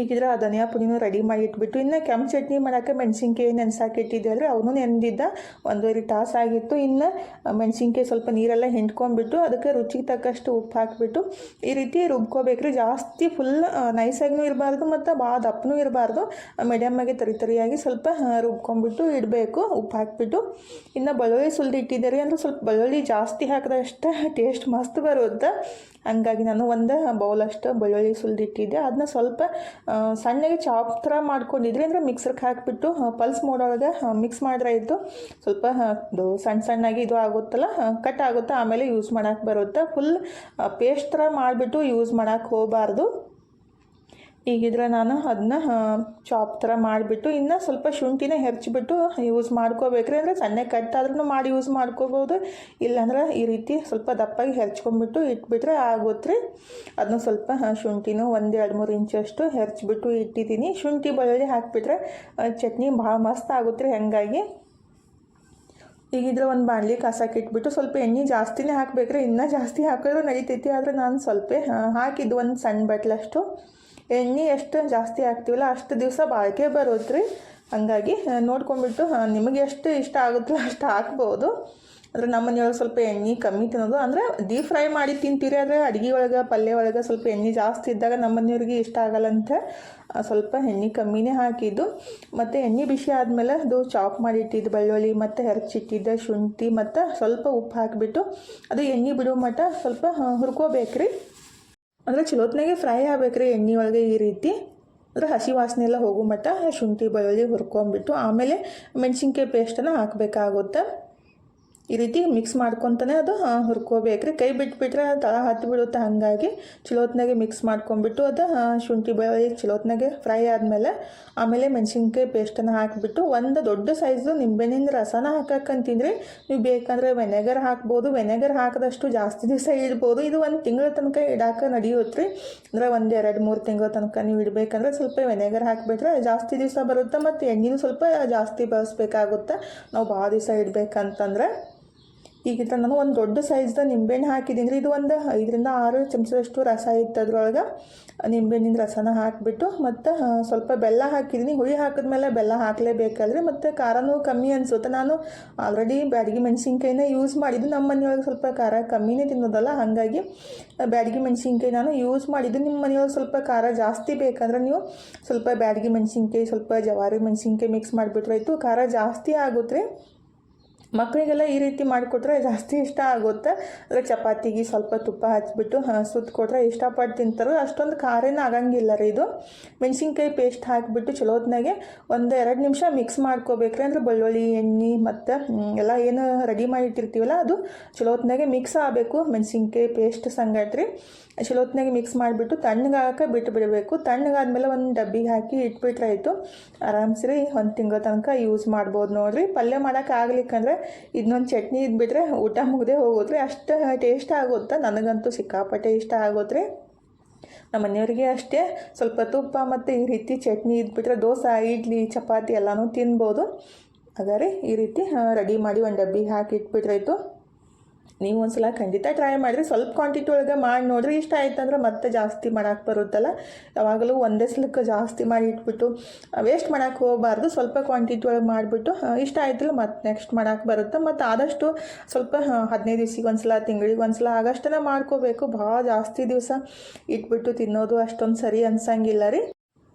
ಈಗಿದ್ರೆ ಆ ಧನಿಯಾ ಪುಡಿನೂ ರೆಡಿ ಮಾಡಿ ಇಟ್ಬಿಟ್ಟು, ಇನ್ನು ಕೆಂಪು ಚಟ್ನಿ ಮಾಡೋಕ್ಕೆ ಮೆಣಸಿನ್ಕಾಯಿ, ನೆನ್ಸಾಕಿ ಇಟ್ಟಿದ್ದೆ ಅಂದರೆ ಅವನು ನೆನೆದಿದ್ದ ಒಂದೂವರೆ ತಾಸು ಆಗಿತ್ತು. ಇನ್ನು ಮೆಣಸಿನ್ಕಾಯಿ ಸ್ವಲ್ಪ ನೀರೆಲ್ಲ ಹಿಂಡ್ಕೊಂಡ್ಬಿಟ್ಟು ಅದಕ್ಕೆ ರುಚಿಗೆ ತಕ್ಕಷ್ಟು ಉಪ್ಪು ಹಾಕಿಬಿಟ್ಟು, ಈ ರೀತಿ ರುಬ್ಕೋಬೇಕ್ರಿ. ಜಾಸ್ತಿ ಫುಲ್ ನೈಸಾಗಿನೂ ಇರಬಾರ್ದು ಮತ್ತು ಭಾಳ ದಪ್ಪನೂ ಇರಬಾರ್ದು. ಮೀಡಿಯಮ್ಮಾಗಿ ತರಿ ತರಿಯಾಗಿ ಸ್ವಲ್ಪ ರುಬ್ಕೊಂಡ್ಬಿಟ್ಟು ಇಡಬೇಕು. ಉಪ್ಪು ಹಾಕಿಬಿಟ್ಟು, ಇನ್ನು ಬೆಳ್ಳುಳ್ಳಿ ಸುಲಿದು ಇಟ್ಟಿದ್ದೀರಿ ಅಂದರೆ ಸ್ವಲ್ಪ ಬೆಳ್ಳುಳ್ಳಿ ಜಾಸ್ತಿ ಹಾಕಿದಷ್ಟೇ ಟೇಸ್ಟ್ ಮಸ್ತ್ ಬರುತ್ತೆ. ಹಂಗಾಗಿ ನಾನು ಒಂದು ಬೌಲಷ್ಟು ಬೆಳ್ಳುಳ್ಳಿ ಸುಲಿದಿಟ್ಟಿದ್ದೆ ಅದನ್ನ ಸ್ವಲ್ಪ ಸಣ್ಣಗೆ ಚಾಪ್ ಥರ ಮಾಡ್ಕೊಂಡಿದ್ರಿ ಅಂದರೆ ಮಿಕ್ಸರ್ಗೆ ಹಾಕಿಬಿಟ್ಟು ಪಲ್ಸ್ ಮೋಡೊಳಗೆ ಮಿಕ್ಸ್ ಮಾಡಿದ್ರೆ ಆಯಿತು. ಸ್ವಲ್ಪ ಇದು ಸಣ್ಣ ಸಣ್ಣಗೆ ಇದು ಆಗುತ್ತಲ್ಲ ಕಟ್ ಆಗುತ್ತೆ ಆಮೇಲೆ ಯೂಸ್ ಮಾಡೋಕ್ಕೆ ಬರುತ್ತೆ. ಫುಲ್ ಪೇಸ್ಟ್ ಥರ ಮಾಡಿಬಿಟ್ಟು ಯೂಸ್ ಮಾಡೋಕ್ಕೆ ಹೋಗಬಾರ್ದು. ಈಗಿದ್ರೆ ನಾನು ಅದನ್ನ ಚಾಪ್ ಥರ ಮಾಡಿಬಿಟ್ಟು ಇನ್ನು ಸ್ವಲ್ಪ ಶುಂಠಿನ ಹೆರ್ಚಿಬಿಟ್ಟು ಯೂಸ್ ಮಾಡ್ಕೋಬೇಕ್ರಿ. ಅಂದರೆ ಸಣ್ಣ ಕಟ್ ಆದ್ರೂ ಮಾಡಿ ಯೂಸ್ ಮಾಡ್ಕೋಬೋದು. ಇಲ್ಲಾಂದ್ರೆ ಈ ರೀತಿ ಸ್ವಲ್ಪ ದಪ್ಪಾಗಿ ಹೆರ್ಚ್ಕೊಂಡ್ಬಿಟ್ಟು ಇಟ್ಬಿಟ್ರೆ ಆಗುತ್ತೆ ಅದನ್ನ ಸ್ವಲ್ಪ ಶುಂಠಿನೂ ಒಂದು ಎರಡು ಮೂರು ಇಂಚಷ್ಟು ಹೆರ್ಚ್ಬಿಟ್ಟು ಇಟ್ಟಿದ್ದೀನಿ. ಶುಂಠಿ ಬಳ್ಳಿ ಹಾಕಿಬಿಟ್ರೆ ಚಟ್ನಿ ಭಾಳ ಮಸ್ತ್ ಆಗುತ್ತೆ ಹಾಗಾಗಿ. ಈಗಿದ್ರೆ ಒಂದು ಬಾಣಲಿ ಕಸಕ್ಕೆ ಇಟ್ಬಿಟ್ಟು ಸ್ವಲ್ಪ ಎಣ್ಣೆ ಜಾಸ್ತಿನೇ ಹಾಕಬೇಕ್ರೆ. ಇನ್ನೂ ಜಾಸ್ತಿ ಹಾಕಿದ್ರೆ ನಡೀತೈತಿ. ಆದರೆ ನಾನು ಸ್ವಲ್ಪ ಹಾಕಿದ್ದು ಒಂದು ಸಣ್ಣ ಬಟ್ಲಷ್ಟು. ಎಣ್ಣೆ ಎಷ್ಟು ಜಾಸ್ತಿ ಹಾಕ್ತೀವಲ್ಲ ಅಷ್ಟು ದಿವಸ ಬಾಳಿಕೆ ಬರುತ್ತೆ ರೀ ಹಾಗಾಗಿ ನೋಡ್ಕೊಂಡ್ಬಿಟ್ಟು ನಿಮಗೆ ಎಷ್ಟು ಇಷ್ಟ ಆಗುತ್ತಲ್ಲ ಅಷ್ಟು ಹಾಕ್ಬೋದು. ಅಂದರೆ ನಮ್ಮ ಮನೆಯೊಳಗೆ ಸ್ವಲ್ಪ ಎಣ್ಣೆ ಕಮ್ಮಿ ತಿನ್ನೋದು. ಅಂದರೆ ಡೀಪ್ ಫ್ರೈ ಮಾಡಿ ತಿಂತೀರಿ, ಆದರೆ ಅಡುಗೆ ಒಳಗೆ, ಪಲ್ಯ ಒಳಗೆ ಸ್ವಲ್ಪ ಎಣ್ಣೆ ಜಾಸ್ತಿ ಇದ್ದಾಗ ನಮ್ಮ ಮನೆಯವ್ರಿಗೆ ಇಷ್ಟ ಆಗಲ್ಲಂತ ಸ್ವಲ್ಪ ಎಣ್ಣೆ ಕಮ್ಮಿನೇ ಹಾಕಿದ್ದು. ಮತ್ತು ಎಣ್ಣೆ ಬಿಸಿ ಆದಮೇಲೆ ಅದು ಚಾಪ್ ಮಾಡಿಟ್ಟಿದ್ದು ಬೆಳ್ಳುಳ್ಳಿ, ಮತ್ತು ಹೆರಚಿಟ್ಟಿದ್ದ ಶುಂಠಿ, ಮತ್ತು ಸ್ವಲ್ಪ ಉಪ್ಪು ಹಾಕಿಬಿಟ್ಟು ಅದು ಎಣ್ಣೆ ಬಿಡೋ ಮಟ್ಟ ಸ್ವಲ್ಪ ಹುರ್ಕೋಬೇಕ್ರಿ. ಅಂದರೆ ಚಲೋತ್ನಾಗೆ ಫ್ರೈ ಆಗ್ಬೇಕ್ರಿ, ಎಣ್ಣೆ ಒಳಗೆ ಈ ರೀತಿ. ಅಂದರೆ ಹಸಿ ವಾಸನೆ ಎಲ್ಲ ಹೋಗೋ ಮಟ್ಟ ಶುಂಠಿ, ಬೆಳ್ಳುಳ್ಳಿ ಹುರ್ಕೊಂಬಿಟ್ಟು ಆಮೇಲೆ ಮೆಣಸಿನ್ಕಾಯಿ ಪೇಸ್ಟನ್ನು ಹಾಕಬೇಕಾಗುತ್ತೆ. ಈ ರೀತಿ ಮಿಕ್ಸ್ ಮಾಡ್ಕೊತಾನೆ ಅದು ಹುರ್ಕೋಬೇಕು ಹುರ್ಕೋಬೇಕ್ರಿ. ಕೈ ಬಿಟ್ಬಿಟ್ರೆ ತಳ ಹತ್ತಿ ಬಿಡುತ್ತೆ ಹಾಗಾಗಿ. ಚಲೋತ್ನಾಗೆ ಮಿಕ್ಸ್ ಮಾಡ್ಕೊಂಡ್ಬಿಟ್ಟು ಅದು ಶುಂಠಿ ಬೆಳ್ಳುಳ್ಳಿ ಚಲೋತ್ನಾಗೆ ಫ್ರೈ ಆದಮೇಲೆ ಆಮೇಲೆ ಮೆಣಸಿನ್ಕಾಯಿ ಪೇಸ್ಟನ್ನು ಹಾಕಿಬಿಟ್ಟು ಒಂದು ದೊಡ್ಡ ಸೈಜು ನಿಂಬೆಹಣ್ಣಿನ ರಸನ ಹಾಕಕ್ಕಂತಿಂದ್ರೆ ನೀವು ಬೇಕಂದರೆ ವೆನೆಗರ್ ಹಾಕ್ಬೋದು. ವೆನೆಗರ್ ಹಾಕಿದಷ್ಟು ಜಾಸ್ತಿ ದಿವಸ ಇಡ್ಬೋದು. ಇದು ಒಂದು ತಿಂಗಳ ತನಕ ಇಡಾಕ ನಡೆಯುತ್ತೆ ರೀ ಅಂದರೆ ಒಂದು ಎರಡು, ಮೂರು ತಿಂಗಳ ತನಕ ನೀವು ಇಡಬೇಕಂದ್ರೆ ಸ್ವಲ್ಪ ವೆನೆಗರ್ ಹಾಕಿಬಿಟ್ರೆ ಜಾಸ್ತಿ ದಿವಸ ಬರುತ್ತೆ. ಮತ್ತು ಎಣ್ಣೆನೂ ಸ್ವಲ್ಪ ಜಾಸ್ತಿ ಬಳಸ್ಬೇಕಾಗುತ್ತೆ. ನಾವು ಭಾಳ ದಿವಸ ಇಡಬೇಕಂತಂದ್ರೆ. ಈಗಿದ್ರೆ ನಾನು ಒಂದು ದೊಡ್ಡ ಸೈಜ್ದ ನಿಂಬೆಹಣ್ಣು ಹಾಕಿದ್ದೀನಿ. ರೀ ಇದು ಒಂದು ಐದರಿಂದ ಆರು ಚಮಚದಷ್ಟು ರಸ ಇತ್ತು ಅದ್ರೊಳಗೆ. ನಿಂಬೆಹಣ್ಣಿನ ರಸನ ಹಾಕಿಬಿಟ್ಟು ಮತ್ತು ಸ್ವಲ್ಪ ಬೆಲ್ಲ ಹಾಕಿದ್ದೀನಿ. ಹುಳಿ ಹಾಕಿದ್ಮೇಲೆ ಬೆಲ್ಲ ಹಾಕಲೇಬೇಕಲ್ರಿ ಮತ್ತು ಖಾರನೂ ಕಮ್ಮಿ ಅನಿಸುತ್ತೆ. ನಾನು ಆಲ್ರೆಡಿ ಬ್ಯಾಡಗಿ ಮೆಣಸಿನ್ಕಾಯಿನ ಯೂಸ್ ಮಾಡಿದ್ದು. ನಮ್ಮ ಮನೆಯೊಳಗೆ ಸ್ವಲ್ಪ ಖಾರ ಕಮ್ಮಿನೇ ತಿನ್ನೋದಲ್ಲ, ಹಾಗಾಗಿ ಬ್ಯಾಡಗಿ ಮೆಣಸಿನ್ಕಾಯಿ ನಾನು ಯೂಸ್ ಮಾಡಿದ್ದು. ನಿಮ್ಮ ಮನೆಯೊಳಗೆ ಸ್ವಲ್ಪ ಖಾರ ಜಾಸ್ತಿ ಬೇಕಂದ್ರೆ ನೀವು ಸ್ವಲ್ಪ ಬ್ಯಾಡಗಿ ಮೆಣಸಿನ್ಕಾಯಿ, ಸ್ವಲ್ಪ ಜವಾರಿ ಮೆಣಸಿನ್ಕಾಯಿ ಮಿಕ್ಸ್ ಮಾಡಿಬಿಟ್ರೆ ಆಯಿತು. ಖಾರ ಜಾಸ್ತಿ ಆಗುತ್ತೆ ಮಕ್ಕಳಿಗೆಲ್ಲ ಈ ರೀತಿ ಮಾಡಿಕೊಟ್ರೆ ಜಾಸ್ತಿ ಇಷ್ಟ ಆಗುತ್ತೆ. ಅಂದರೆ ಚಪಾತಿಗೆ ಸ್ವಲ್ಪ ತುಪ್ಪ ಹಚ್ಬಿಟ್ಟು ಸುತ್ತು ಕೊಟ್ರೆ ಇಷ್ಟಪಟ್ಟು ತಿಂತಾರೆ. ಅಷ್ಟೊಂದು ಖಾರೇನ ಆಗಂಗಿಲ್ಲ ರೀ ಇದು. ಮೆಣಸಿನ್ಕಾಯಿ ಪೇಸ್ಟ್ ಹಾಕಿಬಿಟ್ಟು ಚಲೋತ್ನಾಗೆ ಒಂದು ಎರಡು ನಿಮಿಷ ಮಿಕ್ಸ್ ಮಾಡ್ಕೋಬೇಕ್ರಿ. ಅಂದ್ರೆ ಬೆಳ್ಳುಳ್ಳಿ, ಎಣ್ಣೆ ಮತ್ತು ಎಲ್ಲ ಏನು ರೆಡಿ ಮಾಡಿ ಇಟ್ಟಿರ್ತೀವಲ್ಲ, ಅದು ಚಲೋತ್ನಾಗೆ ಮಿಕ್ಸ್ ಆಗಬೇಕು. ಮೆಣಸಿನ್ಕಾಯಿ ಪೇಸ್ಟ್ ಸಂಗಟ್ರಿ ಚಲೋತ್ನಾಗೆ ಮಿಕ್ಸ್ ಮಾಡಿಬಿಟ್ಟು ತಣ್ಣಗಾಗಕ್ಕೆ ಬಿಟ್ಟು ಬಿಡಬೇಕು ತಣ್ಣಗಾದ್ಮೇಲೆ ಒಂದು ಡಬ್ಬಿಗೆ ಹಾಕಿ ಇಟ್ಬಿಟ್ರೆ ಆಯಿತು. ಆರಾಮ್ಸ್ರಿ ಒಂದು ತಿಂಗಳ ತನಕ ಯೂಸ್ ಮಾಡ್ಬೋದು ನೋಡಿರಿ. ಪಲ್ಯ ಮಾಡೋಕೆ ಇದನ್ನೊಂದು ಚಟ್ನಿ ಇದ್ಬಿಟ್ರೆ ಊಟ ಮುಗ್ದೇ ಹೋಗೋದ್ರೆ ಅಷ್ಟು ಟೇಸ್ಟ್ ಆಗುತ್ತೆ? ನನಗಂತೂ ಸಿಕ್ಕಾಪಟ್ಟೆ ಇಷ್ಟ ಆಗೋದ್ರೆ ನಮ್ಮ ಮನೆಯವರಿಗೆ ಅಷ್ಟೇ. ಸ್ವಲ್ಪ ತುಪ್ಪ ಮತ್ತು ಈ ರೀತಿ ಚಟ್ನಿ ಇದ್ಬಿಟ್ರೆ ದೋಸೆ, ಇಡ್ಲಿ, ಚಪಾತಿ ಎಲ್ಲನೂ ತಿನ್ಬೋದು. ಹಾಗಾದ್ರೆ ಈ ರೀತಿ ರೆಡಿ ಮಾಡಿ ಒಂದು ಡಬ್ಬಿ ಹಾಕಿ ಇಟ್ಬಿಟ್ರಾಯ್ತು ನೀವು ಒಂದ್ಸಲ ಖಂಡಿತ ಟ್ರೈ ಮಾಡಿರಿ. ಸ್ವಲ್ಪ ಕ್ವಾಂಟಿಟಿ ಒಳಗೆ ಮಾಡಿ ನೋಡ್ರಿ. ಇಷ್ಟ ಆಯ್ತು ಅಂದ್ರೆ ಮತ್ತೆ ಜಾಸ್ತಿ ಮಾಡಕ್ಕೆ ಬರುತ್ತಲ್ಲ. ಯಾವಾಗಲೂ ಒಂದೇ ಸಲಕ್ಕೆ ಜಾಸ್ತಿ ಮಾಡಿ ಇಟ್ಬಿಟ್ಟು ವೇಸ್ಟ್ ಮಾಡಕ್ಕೆ ಹೋಗಬಾರ್ದು. ಸ್ವಲ್ಪ ಕ್ವಾಂಟಿಟಿ ಒಳಗೆ ಮಾಡಿಬಿಟ್ಟು ಇಷ್ಟ ಆಯ್ತಲ್ಲ ಮತ್ತೆ ನೆಕ್ಸ್ಟ್ ಮಾಡಕ್ಕೆ ಬರುತ್ತೆ. ಮತ್ತು ಆದಷ್ಟು ಸ್ವಲ್ಪ ಹದಿನೈದು ದಿವ್ಸಿಗೆ ಒಂದ್ಸಲ, ತಿಂಗಳಿಗೆ ಒಂದ್ಸಲ ಆಗಷ್ಟೇ ಮಾಡ್ಕೋಬೇಕು. ಭಾಳ ಜಾಸ್ತಿ ದಿವಸ ಇಟ್ಬಿಟ್ಟು ತಿನ್ನೋದು ಅಷ್ಟೊಂದು ಸರಿ ಅನ್ಸಂಗಿಲ್ಲ ರೀ.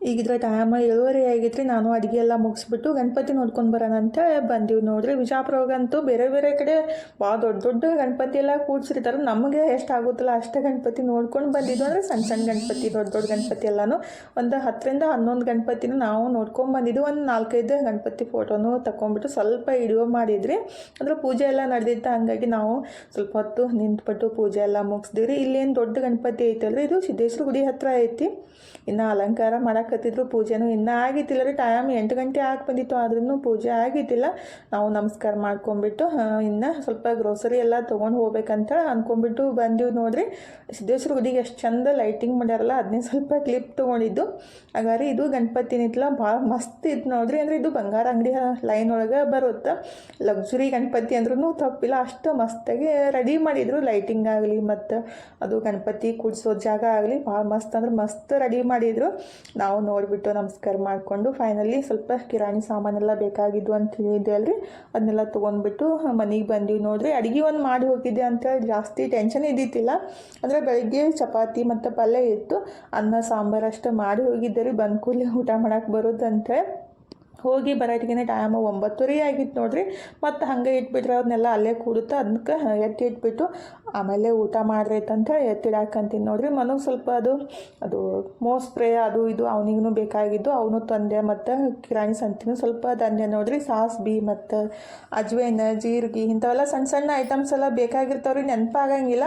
ಈಗಿದ್ರೆ ಟೈಮ್ ಏಳುವರೆ ಆಗಿದ್ರೆ ನಾನು ಅಡುಗೆ ಎಲ್ಲ ಮುಗಿಸ್ಬಿಟ್ಟು ಗಣಪತಿ ನೋಡ್ಕೊಂಡು ಬರೋಣ ಅಂತ ಬಂದೀವಿ. ನೋಡ್ರಿ ವಿಜಾಪುರವಾಗಂತೂ ಬೇರೆ ಬೇರೆ ಕಡೆ ಭಾಳ ದೊಡ್ಡ ದೊಡ್ಡ ಗಣಪತಿ ಎಲ್ಲ ಕೂಡ್ಸಿರ್ತಾರೆ. ನಮಗೆ ಎಷ್ಟು ಆಗುತ್ತಲ್ಲ ಅಷ್ಟೇ ಗಣಪತಿ ನೋಡ್ಕೊಂಡು ಬಂದಿದ್ದು ಅಂದರೆ ಸಣ್ಣ ಸಣ್ಣ ಗಣಪತಿ, ದೊಡ್ಡ ದೊಡ್ಡ ಗಣಪತಿ ಎಲ್ಲನೂ. ಒಂದು ಹತ್ತರಿಂದ ಹನ್ನೊಂದು ಗಣಪತಿನ ನಾವು ನೋಡ್ಕೊಂಡು ಬಂದಿದ್ದು ಒಂದು ನಾಲ್ಕೈದು ಗಣಪತಿ ಫೋಟೋನು ತಗೊಂಡ್ಬಿಟ್ಟು ಸ್ವಲ್ಪ ವಿಡಿಯೋ ಮಾಡಿದ್ರಿ. ಅಂದ್ರೆ ಪೂಜೆ ಎಲ್ಲ ನಡೆದಿತ್ತು ಹಾಗಾಗಿ ನಾವು ಸ್ವಲ್ಪ ಹೊತ್ತು ನಿಂತ್ಬಿಟ್ಟು ಪೂಜೆ ಎಲ್ಲ ಮುಗಿಸ್ದಿವ್ರಿ. ಇಲ್ಲೇನು ದೊಡ್ಡ ಗಣಪತಿ ಐತಲ್ರಿ? ಇದು ಸಿದ್ದೇಶ್ವರ ಗುಡಿ ಹತ್ರ ಐತಿ. ಇನ್ನು ಅಲಂಕಾರ ಮಾಡಕತ್ತಿದ್ರು ಪೂಜೆನೂ ಇನ್ನೂ ಆಗಿತ್ತಿಲ್ಲ ರೀ. ಟೈಮ್ ಎಂಟು ಗಂಟೆ ಆಗಿ ಬಂದಿತ್ತು ಆದ್ರೂ ಪೂಜೆ ಆಗಿದ್ದಿಲ್ಲ. ನಾವು ನಮಸ್ಕಾರ ಮಾಡ್ಕೊಂಬಿಟ್ಟು ಇನ್ನು ಸ್ವಲ್ಪ ಗ್ರೋಸರಿ ಎಲ್ಲ ತೊಗೊಂಡು ಹೋಗ್ಬೇಕಂತ ಅಂದ್ಕೊಂಬಿಟ್ಟು ಬಂದೀವಿ ನೋಡ್ರಿ. ಸಿದ್ದೇಶ್ವರ ಗುಡಿಗೆ ಎಷ್ಟು ಚಂದ ಲೈಟಿಂಗ್ ಮಾಡ್ಯಾರಲ್ಲ ಅದನ್ನೇ ಸ್ವಲ್ಪ ಕ್ಲಿಪ್ ತೊಗೊಂಡಿದ್ದು. ಹಾಗಾದ್ರೆ ಇದು ಗಣಪತಿ ನಿತ್ಲ ಭಾಳ ಮಸ್ತ್ ಇತ್ತು ನೋಡ್ರಿ. ಅಂದರೆ ಇದು ಬಂಗಾರ ಅಂಗಡಿ ಲೈನ್ ಒಳಗೆ ಬರುತ್ತೆ. ಲಕ್ಸುರಿ ಗಣಪತಿ ಅಂದ್ರೂ ತಪ್ಪಿಲ್ಲ ಅಷ್ಟು ಮಸ್ತಾಗಿ ರೆಡಿ ಮಾಡಿದರು ಲೈಟಿಂಗ್ ಆಗಲಿ ಮತ್ತು ಅದು ಗಣಪತಿ ಕೂಡಿಸೋ ಜಾಗ ಆಗಲಿ, ಭಾಳ ಮಸ್ತ್ ಅಂದ್ರೆ ಮಸ್ತ್ ರೆಡಿ ಮಾಡಿದರು. ನಾವು ನೋಡಿಬಿಟ್ಟು ನಮಸ್ಕಾರ ಮಾಡಿಕೊಂಡು ಫೈನಲಿ ಸ್ವಲ್ಪ ಕಿರಾಣಿ ಸಾಮಾನೆಲ್ಲ ಬೇಕಾಗಿದ್ದು ಅಂತ ಹೇಳಿದ್ದೆ ಅಲ್ರಿ? ಅದನ್ನೆಲ್ಲ ತೊಗೊಂಡ್ಬಿಟ್ಟು ಮನೆಗೆ ಬಂದ್ವಿ ನೋಡ್ರಿ. ಅಡುಗೆ ಒಂದು ಮಾಡಿ ಹೋಗಿದ್ದೆ ಅಂತೇಳಿ ಜಾಸ್ತಿ ಟೆನ್ಷನ್ ಇದ್ದಿತ್ತಿಲ್ಲ ಅಂದರೆ ಬೆಳಗ್ಗೆ ಚಪಾತಿ ಮತ್ತು ಪಲ್ಯ ಇತ್ತು. ಅನ್ನ, ಸಾಂಬಾರು ಅಷ್ಟು ಮಾಡಿ ಹೋಗಿದ್ದೆ ರೀ. ಬಂದ ಕೂಡಲೇ ಊಟ ಮಾಡಕ್ಕೆ ಬರೋದಂತೆ ಹೋಗಿ ಬರೋಟಿಗೆ ಟೈಮ್ ಒಂಬತ್ತುವರೆ ಆಗಿತ್ತು ನೋಡ್ರಿ. ಮತ್ತು ಹಂಗೆ ಇಟ್ಬಿಟ್ರೆ ಅವ್ರನ್ನೆಲ್ಲ ಅಲ್ಲೇ ಕೂಡುತ್ತೆ ಅದಕ್ಕೆ ಎತ್ತಿ ಇಟ್ಬಿಟ್ಟು ಆಮೇಲೆ ಊಟ ಮಾಡ್ರೈತಂತ ಎತ್ತಿಡಾಕಂತೀನಿ ನೋಡ್ರಿ. ಮನಗೆ ಸ್ವಲ್ಪ ಅದು ಅದು ಮೋ ಸ್ಪ್ರೇ ಅದು ಇದು ಅವನಿಗೂ ಬೇಕಾಗಿದ್ದು, ಅವನು ತಂದೆ ಮತ್ತು ಕಿರಾಣಿ ಸಂತಿನೂ ಸ್ವಲ್ಪ ತಂದೆ ನೋಡ್ರಿ. ಸಾಸ್ಬಿ ಮತ್ತು ಅಜ್ವೇನ, ಜೀರಿಗೆ ಇಂಥವೆಲ್ಲ ಸಣ್ಣ ಸಣ್ಣ ಐಟಮ್ಸ್ ಎಲ್ಲ ಬೇಕಾಗಿರ್ತಾವ್ರಿ, ನೆನಪಾಗಂಗಿಲ್ಲ.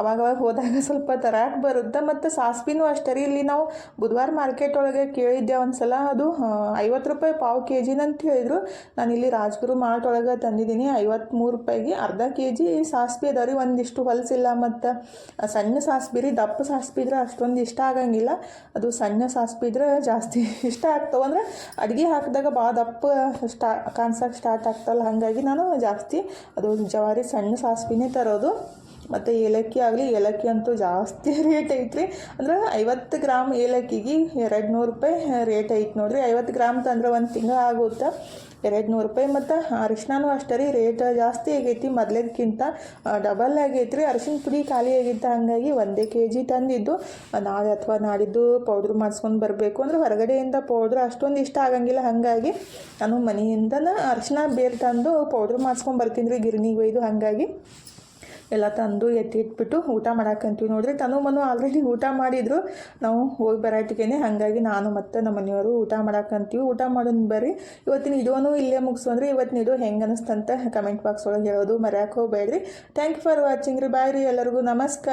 ಅವಾಗ ಅವಾಗ ಹೋದಾಗ ಸ್ವಲ್ಪ ತರಾಕ್ ಬರುತ್ತೆ. ಮತ್ತು ಸಾಸ್ಬಿನೂ ಅಷ್ಟೇ ರೀ ಇಲ್ಲಿ ನಾವು ಬುಧವಾರ ಮಾರ್ಕೆಟ್ ಒಳಗೆ ಕೇಳಿದ್ದೆ ಒಂದು ಸಲ ಅದು ಐವತ್ತು ರೂಪಾಯಿ ಪಾವು ಕೆ ಜಿನ ಅಂತ ಹೇಳಿದ್ರು. ನಾನು ಇಲ್ಲಿ ರಾಜ್ಗುರು ಮಾರ್ಟ್ ಒಳಗೆ ತಂದಿದ್ದೀನಿ. ಐವತ್ತ್ಮೂರು ರೂಪಾಯಿಗೆ ಅರ್ಧ ಕೆ ಜಿ ಸಾಸ್ಬಿ ಅದಾವ ರೀ. ಒಂದಿಷ್ಟು ಹೊಲಸಿಲ್ಲ ಮತ್ತು ಸಣ್ಣ ಸಾಸ್ಬಿ ರೀ. ದಪ್ಪ ಸಾಸ್ಬಿ ಇದ್ರೆ ಅಷ್ಟೊಂದು ಇಷ್ಟ ಆಗಂಗಿಲ್ಲ. ಅದು ಸಣ್ಣ ಸಾಸ್ಬಿ ಇದ್ರೆ ಜಾಸ್ತಿ ಇಷ್ಟ ಆಗ್ತಾವೆ. ಅಂದ್ರೆ ಅಡುಗೆ ಹಾಕಿದಾಗ ಭಾಳ ದಪ್ಪ ಸ್ಟಾ ಕಾಣ್ಸಕ್ಕೆ ಸ್ಟಾರ್ಟ್ ಆಗ್ತಲ್ಲ. ಹಾಗಾಗಿ ನಾನು ಜಾಸ್ತಿ ಅದು ಜವಾರಿ ಸಣ್ಣ ಸಾಸ್ಬಿನೇ ತರೋದು. ಮತ್ತು ಏಲಕ್ಕಿ ಆಗಲಿ, ಏಲಕ್ಕಿ ಅಂತೂ ಜಾಸ್ತಿ ರೇಟ್ ಐತ್ರಿ. ಅಂದ್ರೆ ಐವತ್ತು ಗ್ರಾಮ್ ಏಲಕ್ಕಿಗೆ ಎರಡು ನೂರು ರೂಪಾಯಿ ರೇಟ್ ಐತೆ ನೋಡಿರಿ. ಐವತ್ತು ಗ್ರಾಮ್ ತಂದ್ರೆ ಒಂದು ತಿಂಗಳು ಆಗುತ್ತೆ ಎರಡು ನೂರು ರೂಪಾಯಿ. ಮತ್ತು ಅರಿಶಿನೂ ಅಷ್ಟೇ ರೀ ರೇಟ್ ಜಾಸ್ತಿ ಆಗೈತಿ ಮೊದಲೇದಕ್ಕಿಂತ ಡಬಲ್ ಆಗೈತೆ ರೀ ಅರಿಶಿನ ಪುಡಿ ಖಾಲಿ ಆಗಿತ್ತು ಹಾಗಾಗಿ ಒಂದೇ ಕೆ ಜಿ ತಂದಿದ್ದು ನಾಳೆ ಅಥವಾ ನಾಡಿದ್ದು ಪೌಡ್ರ್ ಮಾಡಿಸ್ಕೊಂಡು ಬರಬೇಕು. ಅಂದ್ರೆ ಹೊರಗಡೆಯಿಂದ ಪೌಡ್ರ್ ಅಷ್ಟೊಂದು ಇಷ್ಟ ಆಗಂಗಿಲ್ಲ. ಹಾಗಾಗಿ ನಾನು ಮನೆಯಿಂದನೇ ಅರಿಶಿನ ಬೇರೆ ತಂದು ಪೌಡ್ರ್ ಮಾಡಿಸ್ಕೊಂಡು ಬರ್ತೀನಿ ರೀ, ಗಿರ್ಣಿಗೆ ಒಯ್ದು. ಹಾಗಾಗಿ ಎಲ್ಲ ತಂದು ಎತ್ತಿ ಇಟ್ಬಿಟ್ಟು ಊಟ ಮಾಡಾಕಂತೀವಿ. ನೋಡ್ರಿ, ತನು ಮನು ಆಲ್ರೆಡಿ ಊಟ ಮಾಡಿದ್ರು. ನಾವು ಹೋಗಿ ಬರಾಟಿಗೆನೆ ಹಾಗಾಗಿ ನಾನು ಮತ್ತು ನಮ್ಮ ಮನೆಯವರು ಊಟ ಮಾಡಾಕಂತೀವಿ. ಊಟ ಮಾಡೋಣ ಬರ್ರಿ. ಇವತ್ತಿನ ಇದೋನು ಇಲ್ಲೇ ಮುಗಿಸೋಂದ್ರೆ ಇವತ್ತಿನ ಇದು ಹೆಂಗೆ ಅನಿಸ್ತಂತ ಕಮೆಂಟ್ ಬಾಕ್ಸ್ ಒಳಗೆ ಹೇಳೋದು ಮರ್ಯಾಕೆ ಹೋಗ್ಬೇಡ್ರಿ. ಥ್ಯಾಂಕ್ ಯು ಫಾರ್ ವಾಚಿಂಗ್ ರೀ. ಬಾಯ್ ರೀ ಎಲ್ಲರಿಗೂ. ನಮಸ್ಕಾರ.